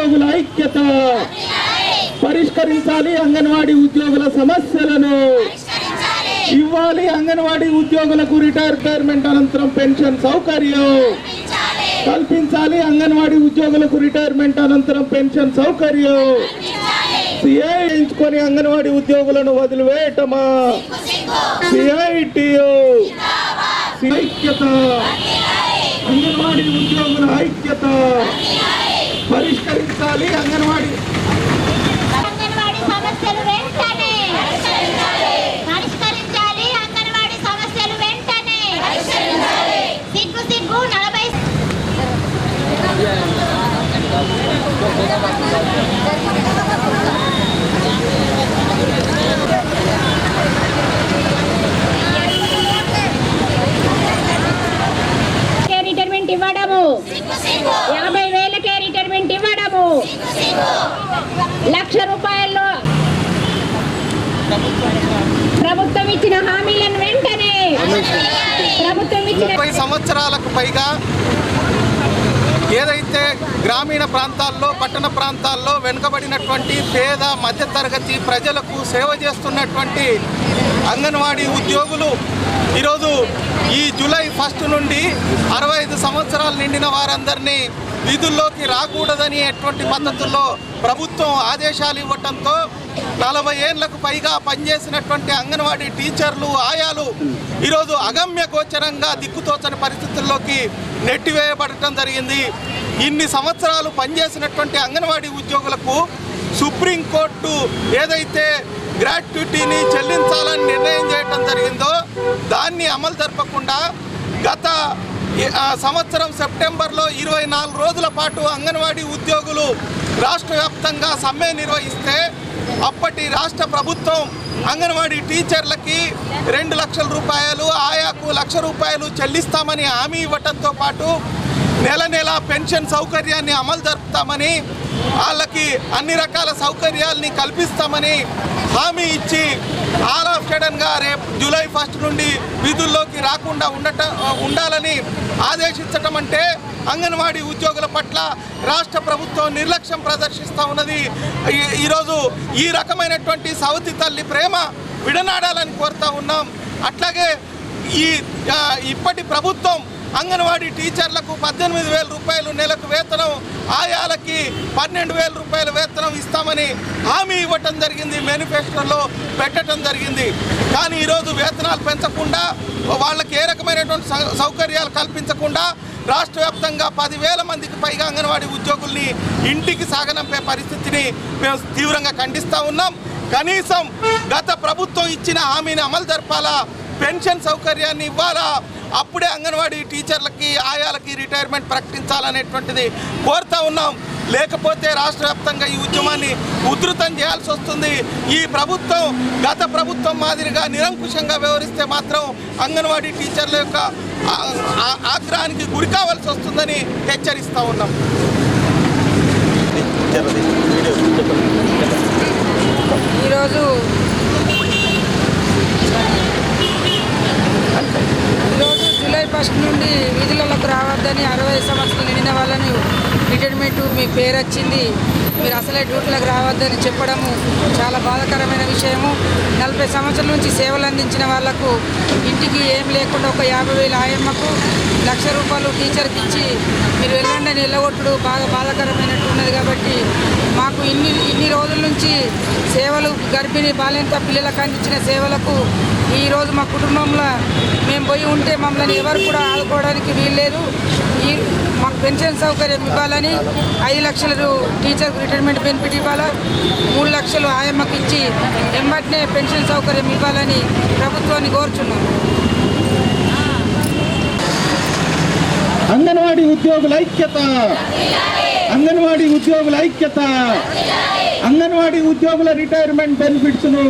ఉద్యోగుల ఐక్యత. పరిష్కరించాలి అంగన్వాడీ ఉద్యోగుల సమస్యలను. ఇవ్వాలి అంగన్వాడీ ఉద్యోగులకు రిటైర్మెంట్ అనంతరం పెన్షన్ సౌకర్యం. కల్పించాలి అంగన్వాడీ ఉద్యోగులకు రిటైర్మెంట్ అనంతరం పెన్షన్ సౌకర్యం. సిఐ ఎంచుకొని అంగన్వాడీ ఉద్యోగులను వదిలివేయటమా? సిఐటియు. ఐక్యత. అంగన్వాడీ ఉద్యోగుల ఐక్యత. పరిష్కరించాలి అంగన్వాడీ. అంగన్వాడీ సమస్యలు వెంటనే పరిష్కరించాలి అంగన్వాడీ సమస్యలు వెంటనే సిగ్గు సిగ్గు నలభై కే రిటైర్మెంట్ ఇవ్వడము యాభై వేలకే రిటైర్మెంట్ ఇవ్వడము లక్ష రూపాయల్లో ప్రభుత్వం ఇచ్చిన హామీలను వెంటనే ప్రభుత్వం ఇచ్చిన ముప్పై సంవత్సరాలకు పైగా ఏదైతే గ్రామీణ ప్రాంతాల్లో పట్టణ ప్రాంతాల్లో వెనుకబడినటువంటి పేద మధ్యతరగతి ప్రజలకు సేవ చేస్తున్నటువంటి అంగన్వాడీ ఉద్యోగులు ఈరోజు ఈ జూలై ఫస్ట్ నుండి అరవై ఐదు సంవత్సరాలు నిండిన వారందరినీ విధుల్లోకి రాకూడదని ఎటువంటి పద్ధతుల్లో ప్రభుత్వం ఆదేశాలు ఇవ్వటంతో నలభై ఏళ్ళకు పైగా పనిచేసినటువంటి అంగన్వాడీ టీచర్లు ఆయాలు ఈరోజు అగమ్య గోచరంగా దిక్కుతోచని పరిస్థితుల్లోకి నెట్టివేయబడటం జరిగింది. ఇన్ని సంవత్సరాలు పనిచేసినటువంటి అంగన్వాడీ ఉద్యోగులకు సుప్రీంకోర్టు ఏదైతే గ్రాట్యుటీని చెల్లించాలని నిర్ణయం చేయటం జరిగిందో దాన్ని అమలు జరపకుండా గత సంవత్సరం సెప్టెంబర్లో ఇరవై నాలుగు రోజుల పాటు అంగన్వాడీ ఉద్యోగులు రాష్ట్ర వ్యాప్తంగా సమ్మె నిర్వహిస్తే అప్పటి రాష్ట్ర ప్రభుత్వం అంగన్వాడీ టీచర్లకి రెండు లక్షల రూపాయలు ఆయాకు లక్ష రూపాయలు చెల్లిస్తామని హామీ ఇవ్వటంతో పాటు నెల నెల పెన్షన్ సౌకర్యాన్ని అమలు జరుపుతామని వాళ్ళకి అన్ని రకాల సౌకర్యాల్ని కల్పిస్తామని హామీ ఇచ్చి ఆల్ ఆఫ్ సడన్గా రేపు జూలై ఫస్ట్ నుండి విధుల్లోకి రాకుండా ఉండట ఉండాలని ఆదేశించటం అంటే అంగన్వాడీ ఉద్యోగుల పట్ల రాష్ట్ర ప్రభుత్వం నిర్లక్ష్యం ప్రదర్శిస్తూ ఉన్నది. ఈ- ఈరోజు ఈ రకమైనటువంటి సవతి తల్లి ప్రేమ విడనాడాలని కోరుతా ఉన్నాం. అట్లాగే ఈ ఇప్పటి ప్రభుత్వం అంగన్వాడీ టీచర్లకు పద్దెనిమిది వేల రూపాయలు నెలకు వేతనం ఆయాలకి పన్నెండు వేల రూపాయల వేతనం ఇస్తామని హామీ ఇవ్వటం జరిగింది మేనిఫెస్టోలో పెట్టడం జరిగింది. కానీ ఈరోజు వేతనాలు పెంచకుండా వాళ్ళకి ఏ రకమైనటువంటి సౌ- సౌకర్యాలు కల్పించకుండా రాష్ట్ర వ్యాప్తంగా పదివేల మందికి పైగా అంగన్వాడీ ఉద్యోగుల్ని ఇంటికి సాగనంపే పరిస్థితిని మేము తీవ్రంగా ఖండిస్తూ ఉన్నాం. కనీసం గత ప్రభుత్వం ఇచ్చిన హామీని అమలు జరపాలా? పెన్షన్ సౌకర్యాన్ని ఇవ్వాలా? అప్పుడే అంగన్వాడీ టీచర్లకి ఆయాలకి రిటైర్మెంట్ ప్రకటించాలనేటువంటిది కోరుతా ఉన్నాం. లేకపోతే రాష్ట్ర వ్యాప్తంగా ఈ ఉద్యమాన్ని ఉధృతం చేయాల్సి వస్తుంది. ఈ ప్రభుత్వం గత ప్రభుత్వం మాదిరిగా నిరంకుశంగా వ్యవహరిస్తే మాత్రం అంగన్వాడీ టీచర్ల యొక్క ఆగ్రహానికి గురి కావాల్సి వస్తుందని హెచ్చరిస్తూ ఉన్నాం. ఈరోజు జూలై ఫస్ట్ నుండి విధులకు అరవై సంవత్సరాలు నిండిన వాళ్ళని రిటైర్మెంట్ మీ పేరు వచ్చింది. మీరు అసలే డ్యూటీలకు రావద్దని చెప్పడము చాలా బాధాకరమైన విషయము. నలభై సంవత్సరాల నుంచి సేవలు అందించిన వాళ్ళకు ఇంటికి ఏం లేకుండా ఒక యాభై వేల ఆయమ్మకు లక్ష రూపాయలు టీచర్కి ఇచ్చి మీరు వెళ్ళండి అని వెళ్ళగొట్టుడు బాగా బాధాకరమైనట్టు ఉన్నది కాబట్టి మాకు ఇన్ని రోజుల నుంచి సేవలు గర్భిణీ బాలింత పిల్లలకు అందించిన సేవలకు ఈరోజు మా కుటుంబంలో మేము పోయి ఉంటే మమ్మల్ని ఎవరు కూడా ఆదుకోవడానికి వీల్లేదు. ఈ మాకు పెన్షన్ సౌకర్యం ఇవ్వాలని ఐదు లక్షలు టీచర్కు రిటైర్మెంట్ బెనిఫిట్ ఇవ్వాలా? మూడు లక్షలు ఆయమ్మకి ఇచ్చి వెంబటనే పెన్షన్ సౌకర్యం ఇవ్వాలని ప్రభుత్వాన్ని కోరుచున్నాం. అంగన్వాడీ ఉద్యోగుల ఐక్యత. అంగన్వాడీ ఉద్యోగుల ఐక్యత అంగన్వాడీ ఉద్యోగుల రిటైర్మెంట్ బెనిఫిట్స్ను